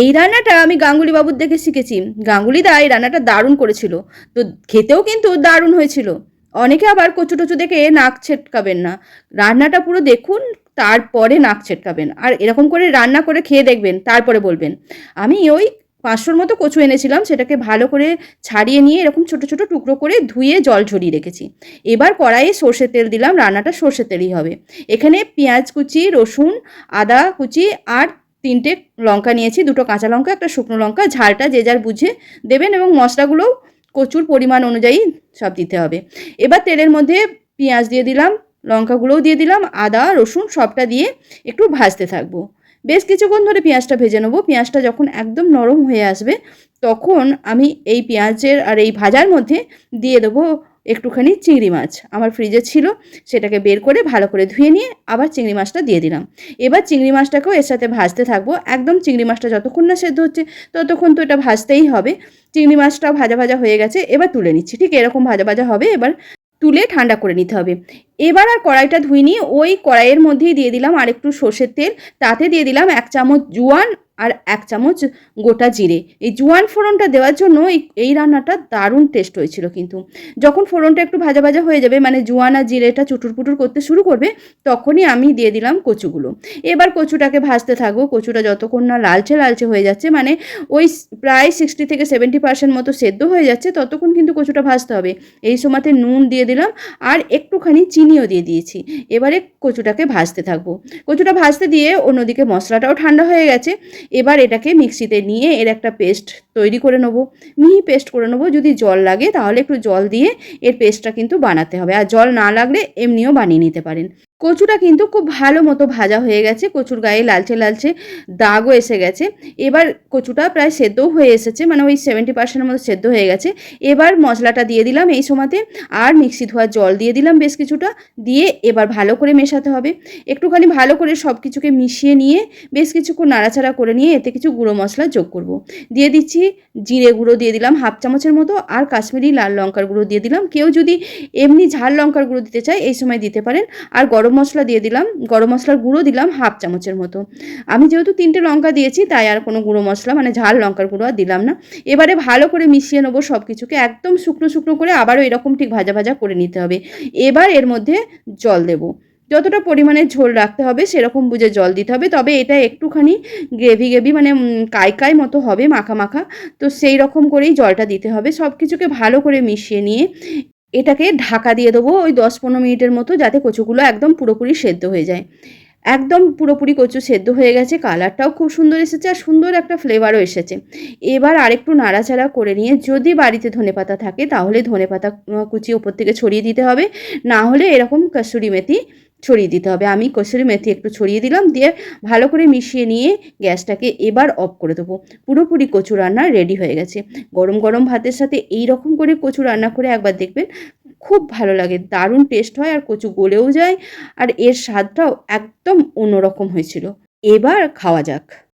এই রান্নাটা আমি গাঙ্গুলি বাবুর দেখে শিখেছি। গাঙ্গুলি দা এই রান্নাটা দারুণ করেছিল। তো খেতেও কিন্তু দারুণ হয়েছিল। অনেকে আবার কচু টচু দেখে নাক ছেটকাবেন না। রান্নাটা পুরো দেখুন, তারপরে নাক ছেটকাবেন। আর এরকম করে রান্না করে খেয়ে দেখবেন, তারপরে বলবেন। আমি ওই পাঁচশোর মতো কচু এনেছিলাম, সেটাকে ভালো করে ছাড়িয়ে নিয়ে এরকম ছোট ছোট টুকরো করে ধুয়ে জল ঝরিয়ে রেখেছি। এবার কড়াইয়ে সর্ষের তেল দিলাম, রান্নাটা সর্ষের তেলই হবে। এখানে পেঁয়াজ কুচি, রসুন, আদা কুচি আর তিনটে লঙ্কা নিয়েছি, দুটো কাঁচা লঙ্কা, একটা শুকনো লঙ্কা, ঝালটা যে যার বুঝে দেবেন এবং মশলাগুলোও কচুর পরিমাণ অনুযায়ী সব দিতে হবে। এবার তেলের মধ্যে পেঁয়াজ দিয়ে দিলাম, লঙ্কাগুলোও দিয়ে দিলাম, আদা, রসুন সবটা দিয়ে একটু ভাজতে থাকব। বেশ কিছুক্ষণ ধরে পেঁয়াজটা ভেজে নেব। পেঁয়াজটা যখন একদম নরম হয়ে আসবে, তখন আমি এই পেঁয়াজের আর এই ভাজার মধ্যে দিয়ে দেবো একটুখানি চিংড়ি মাছ আমার ফ্রিজে ছিল, সেটাকে বের করে ভালো করে ধুয়ে নিয়ে আবার চিংড়ি মাছটা দিয়ে দিলাম। এবার চিংড়ি মাছটাকেও এর সাথে ভাজতে থাকব। একদম চিংড়ি মাছটা যতক্ষণ না সেদ্ধ হচ্ছে, ততক্ষণ তো এটা ভাজতেই হবে। চিংড়ি মাছটাও ভাজা ভাজা হয়ে গেছে, এবার তুলে নিচ্ছি। ঠিক এরকম ভাজা ভাজা হবে, এবার তুলে ঠান্ডা করে নিতে হবে। এবার আর কড়াইটা ধুই নিয়ে ওই কড়াইয়ের মধ্যেই দিয়ে দিলাম আর একটু সর্ষের তেল, তাতে দিয়ে দিলাম এক চামচ জোয়ান আর এক চামচ গোটা জিরে। এই জোয়ান ফোড়নটা দেওয়ার জন্য এই রান্নাটা দারুণ টেস্ট হয়েছিল কিন্তু। যখন ফোড়নটা একটু ভাজা ভাজা হয়ে যাবে মানে জোয়ান আর জিরেটা চুটুর পুটুর করতে শুরু করবে, তখনই আমি দিয়ে দিলাম কচুগুলো। এবার কচুটাকে ভাজতে থাকব। কচুটা যতক্ষণ না লালচে লালচে হয়ে যাচ্ছে মানে ওই প্রায় সিক্সটি থেকে সেভেন্টি পার্সেন্ট মতো সেদ্ধ হয়ে যাচ্ছে, ততক্ষণ কিন্তু কচুটা ভাজতে হবে। এই সময়তে নুন দিয়ে দিলাম আর একটুখানি চিনিও দিয়ে দিয়েছি। এবারে কচুটাকে ভাজতে থাকব। কচুটা ভাজতে দিয়ে অন্যদিকে মশলাটাও ঠান্ডা হয়ে গেছে। এবার এটাকে মিক্সিতে নিয়ে এর একটা পেস্ট তৈরি করে নেব। মিহি পেস্ট করে নেব, যদি জল লাগে তাহলে একটু জল দিয়ে এর পেস্টটা কিন্তু বানাতে হবে। আর জল না লাগলে এমনিও বানিয়ে নিতে পারেন। কচুটা কিন্তু খুব ভালো মতো ভাজা হয়ে গেছে, কচুর গায়ে লালচে লালচে দাগও এসে গেছে। এবার কচুটা প্রায় সেদ্ধও হয়ে এসেছে মানে ওই সেভেন্টি পার্সেন্টের মতো সেদ্ধ হয়ে গেছে। এবার মশলাটা দিয়ে দিলাম এই সময়তে, আর মিক্সি ধোয়ার জল দিয়ে দিলাম বেশ কিছুটা, দিয়ে এবার ভালো করে মেশাতে হবে। একটুখানি ভালো করে সব কিছুকে মিশিয়ে নিয়ে, বেশ কিছুক্ষণ নাড়াচাড়া করে নিয়ে এতে কিছু গুঁড়ো মশলা যোগ করব। দিয়ে দিচ্ছি জিরে গুঁড়ো দিয়ে দিলাম হাফ চামচের মতো, আর কাশ্মীরি লাল লঙ্কার গুঁড়ো দিয়ে দিলাম। কেউ যদি এমনি ঝাল লঙ্কার গুঁড়ো দিতে চায়, এই সময় দিতে পারেন। আর গরম মশলা দিয়ে দিলাম, গরম মশলার গুঁড়ো দিলাম হাফ চামচের মতো। আমি যেহেতু তিনটে লঙ্কা দিয়েছি, তাই আর কোনো গুঁড়ো মশলা মানে ঝাল লঙ্কার গুঁড়ো আর দিলাম না। এবারে ভালো করে মিশিয়ে নেব সব কিছুকে একদম শুকনো শুকনো করে আবারও এরকম ঠিক ভাজা ভাজা করে নিতে হবে। এবার এর মধ্যে জল দেবো। যতটা পরিমাণে ঝোল রাখতে হবে, সেরকম বুঝে জল দিতে হবে। তবে এটা একটুখানি গ্রেভি গ্রেভি মানে কাই মতো হবে, মাখা মাখা। তো সেই রকম করেই জলটা দিতে হবে। সব কিছুকে ভালো করে মিশিয়ে নিয়ে এটাকে ঢাকা দিয়ে দেবো ওই দশ পনেরো মিনিটের মতো যাতে কচুগুলো একদম পুরোপুরি সেদ্ধ হয়ে যায়। একদম পুরোপুরি কচু সেদ্ধ হয়ে গেছে, কালারটাও খুব সুন্দর এসেছে আর সুন্দর একটা ফ্লেভারও এসেছে। এবার আরেকটু নাড়াচাড়া করে নিয়ে যদি বাড়িতে ধনেপাতা থাকে তাহলে ধনেপাতা কুচি ওপর থেকে ছড়িয়ে দিতে হবে, না হলে এরকম কাসুরি মেথি ছড়িয়ে দিতে হবে। আমি কসুরি মেথি একটু ছড়িয়ে দিলাম, দিয়ে ভালো করে মিশিয়ে নিয়ে গ্যাসটাকে এবার অফ করে দেবো। পুরোপুরি কচু রান্না রেডি হয়ে গেছে। গরম গরম ভাতের সাথে এই রকম করে কচু রান্না করে একবার দেখবেন, খুব ভালো লাগে। দারুণ টেস্ট হয় আর কচু গলেও যায়, আর এর স্বাদটাও একদম অন্যরকম হয়েছিল। এবার খাওয়া যাক।